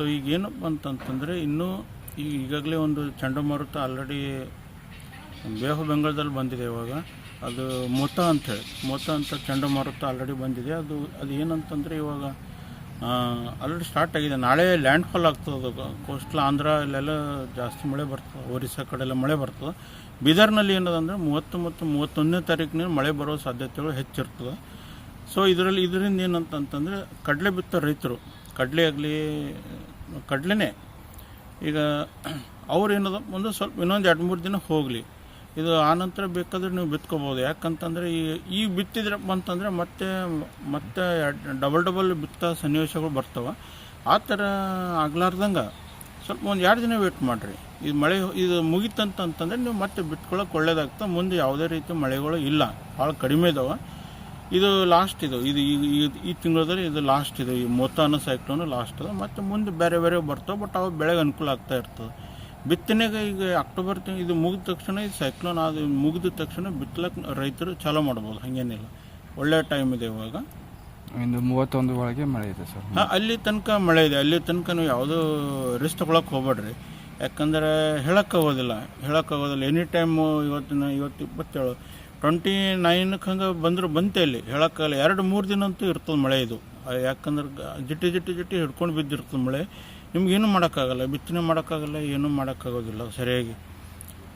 So ಈಗ ಏನಪ್ಪ ಅಂತಂತಂದರೆ ಇನ್ನೂ ಈಗ ಈಗಾಗಲೇ ಒಂದು ಚಂಡಮಾರುತ ಆಲ್ರೆಡಿ ಬೇಹು ಬೆಂಗಾಳದಲ್ಲಿ ಬಂದಿದೆ ಇವಾಗ. ಅದು ಮೊತ್ತ ಅಂಥೇಳಿ ಮೊತ್ತ ಅಂತ ಚಂಡಮಾರುತ ಆಲ್ರೆಡಿ ಬಂದಿದೆ. ಅದು ಅದು ಏನಂತಂದರೆ ಇವಾಗ ಆಲ್ರೆಡಿ ಸ್ಟಾರ್ಟ್ ಆಗಿದೆ. ನಾಳೆ ಲ್ಯಾಂಡ್ ಫಾಲ್ ಆಗ್ತದೆ ಕೋಸ್ಟಲ್ ಆಂಧ್ರ ಇಲ್ಲೆಲ್ಲ ಜಾಸ್ತಿ ಮಳೆ ಬರ್ತದೆ. ಒರಿಸ್ಸಾ ಕಡೆ ಎಲ್ಲ ಮಳೆ ಬರ್ತದೆ. ಬೀದರ್ನಲ್ಲಿ ಏನದಂದ್ರೆ ಮೂವತ್ತು ಮತ್ತು ಮೂವತ್ತೊಂದನೇ ತಾರೀಕಿನ ಮಳೆ ಬರೋ ಸಾಧ್ಯತೆಗಳು ಹೆಚ್ಚಿರ್ತದೆ. ಸೊ ಇದರಲ್ಲಿ, ಇದರಿಂದ ಏನಂತಂತಂದರೆ ಕಡಲೆ ಬಿತ್ತ ರೈತರು ಕಡಲೆ ಆಗಲಿ, ಕಡಲೆನೇ. ಈಗ ಅವ್ರು ಏನದ ಒಂದು ಸ್ವಲ್ಪ ಇನ್ನೊಂದು ಎರಡು ಮೂರು ದಿನ ಹೋಗಲಿ. ಇದು ಆನಂತರ ಬೇಕಾದ್ರೆ ನೀವು ಬಿತ್ಕೋಬೋದು ಯಾಕಂತಂದರೆ ಈ, ಈಗ ಬಿತ್ತಿದ್ರಪ್ಪ ಅಂತಂದರೆ ಮತ್ತೆ ಮತ್ತೆ ಡಬಲ್ ಡಬಲ್ ಬಿತ್ತ ಸನ್ನಿವೇಶಗಳು ಬರ್ತವೆ. ಆ ಥರ ಆಗ್ಲಾರ್ದಂಗೆ ಸ್ವಲ್ಪ ಒಂದು ಎರಡು ದಿನ ವೇಟ್ ಮಾಡಿರಿ. ಇದು ಮಳೆ, ಇದು ಮುಗೀತಂತಂತಂದರೆ ನೀವು ಮತ್ತೆ ಬಿತ್ಕೊಳ್ಳೋಕೆ ಒಳ್ಳೇದಾಗ್ತದೆ. ಮುಂದೆ ಯಾವುದೇ ರೀತಿ ಮಳೆಗಳು ಇಲ್ಲ. ಭಾಳ ಕಡಿಮೆ ಇದಾವೆ. ಇದು ಲಾಸ್ಟ್ ಇದು. ಇದು ಈ ಈ- ಈ ತಿಂಗಳಲ್ಲಿ ಇದು ಲಾಸ್ಟ್ ಇದು. ಈ ಮೊತ್ತ ಅನ್ನೋ ಸೈಕ್ಲೋನು ಲಾಸ್ಟ್ ಇದೆ ಮತ್ತು ಮುಂದೆ ಬೇರೆ ಬೇರೆ ಬರ್ತವೆ ಬಟ್ ಅವು ಬೆಳೆಗೆ ಅನುಕೂಲ ಆಗ್ತಾ ಇರ್ತದೆ. ಬಿತ್ತನೆಗೆ ಈಗ ಅಕ್ಟೋಬರ್ ತಿಂಗ್ ಇದು ಮುಗಿದ ತಕ್ಷಣ ಇದು ಸೈಕ್ಲೋನ್ ಅದು ಮುಗಿದ ತಕ್ಷಣ ಬಿತ್ತಲಕ್ಕೆ ರೈತರು ಚಾಲೂ ಮಾಡ್ಬೋದು. ಹಾಗೇನಿಲ್ಲ ಒಳ್ಳೆಯ ಟೈಮ್ ಇದೆ ಇವಾಗ. ಇನ್ನು ಮೂವತ್ತೊಂದು ಒಳಗೆ ಮಳೆ ಇದೆ ಸರ್. ಹಾಂ ಅಲ್ಲಿ ತನಕ ಮಳೆ ಇದೆ. ಅಲ್ಲಿ ತನಕ ನೀವು ಯಾವುದೂ ರಿಸ್ಕ್ ತೊಗೊಳಕ್ಕೆ ಹೋಗ್ಬೇಡ್ರಿ. ಯಾಕಂದರೆ ಹೇಳೋಕ್ಕಾಗೋದಿಲ್ಲ ಹೇಳೋಕ್ಕಾಗೋದಿಲ್ಲ ಎನಿ ಟೈಮು ಇವತ್ತಿನ ಇವತ್ತು ಇಪ್ಪತ್ತೇಳು. ಟ್ವೆಂಟಿ ನೈನಕ್ಕೆ ಹಂಗೆ ಬಂದ್ರೆ ಬಂತೆ ಅಲ್ಲಿ ಹೇಳೋಕ್ಕಾಗಲ್ಲ ಎರಡು ಮೂರು ದಿನ ಅಂತೂ ಇರ್ತದೆ ಮಳೆ ಇದು. ಯಾಕಂದ್ರೆ ಜಿಟ್ಟಿ ಜಿಟ್ಟಿ ಜಿಟ್ಟಿ ಜಿಟಿ ಹಿಡ್ಕೊಂಡು ಬಿದ್ದಿರ್ತದೆ ಮಳೆ. ನಿಮ್ಗೇನು ಮಾಡೋಕ್ಕಾಗಲ್ಲ ಬಿತ್ತನೆ ಮಾಡೋಕ್ಕಾಗಲ್ಲ ಏನೂ ಮಾಡೋಕ್ಕಾಗೋದಿಲ್ಲ ಸರಿಯಾಗಿ.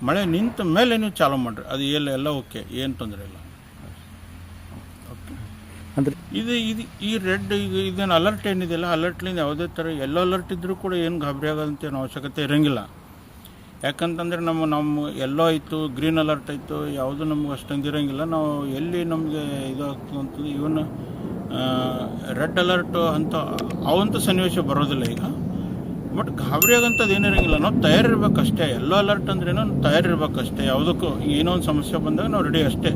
ಮಳೆ ನಿಂತ ಮೇಲೆ ನೀವು ಚಾಲು ಮಾಡಿರಿ. ಅದು ಎಲ್ಲ ಎಲ್ಲ ಓಕೆ ಏನು ತೊಂದರೆ ಇಲ್ಲ. ಅಂದರೆ? ಇದು ಇದು ಈ ರೆಡ್ ಈಗ ಇದೇನು ಅಲರ್ಟ್ ಏನಿದೆಯಲ್ಲ ಅಲರ್ಟ್ಲಿಂದ ಯಾವುದೇ ಥರ ಎಲ್ಲ ಅಲರ್ಟ್ ಇದ್ದರೂ ಕೂಡ ಏನು ಗಾಬರಿ ಆಗೋದಂತ ಏನು ಅವಶ್ಯಕತೆ ಇರೋಂಗಿಲ್ಲ. ಯಾಕಂತಂದರೆ ನಮ್ಮ ನಮ್ಮ ಎಲ್ಲೋ ಇತ್ತು ಗ್ರೀನ್ ಅಲರ್ಟ್ ಆಯಿತು, ಯಾವುದು ನಮ್ಗೆ ಅಷ್ಟೊಂದು ಇರೋಂಗಿಲ್ಲ. ನಾವು ಎಲ್ಲಿ ನಮಗೆ ಇದಾಗ್ತು ಅಂತಂದು ಇವನ್ ರೆಡ್ ಅಲರ್ಟ್ ಅಂತ ಅವಂಥ ಸನ್ನಿವೇಶ ಬರೋದಿಲ್ಲ ಈಗ. ಬಟ್ ಗಾಬರಿಯಾಗಂಥದ್ದು ಏನಿರೋಂಗಿಲ್ಲ ನಾವು ತಯಾರಿರ್ಬೇಕಷ್ಟೇ ಎಲ್ಲೋ ಅಲರ್ಟ್ ಅಂದ್ರೇನು ತಯಾರಿರ್ಬೇಕಷ್ಟೇ ಯಾವುದಕ್ಕೂ ಏನೋ ಒಂದು ಸಮಸ್ಯೆ ಬಂದಾಗ ನಾವು ರೆಡಿ ಅಷ್ಟೇ.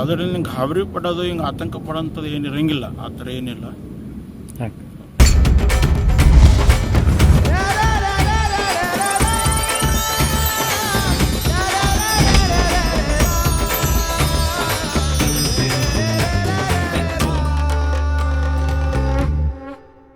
ಅದರಲ್ಲಿ ಅದರಿಂದ ಗಾಬರಿ ಪಡೋದು, ಹಿಂಗೆ ಆತಂಕ ಪಡೋಂಥದ್ದು ಏನಿರೋಂಗಿಲ್ಲ ಆ ಥರ ಏನಿಲ್ಲ.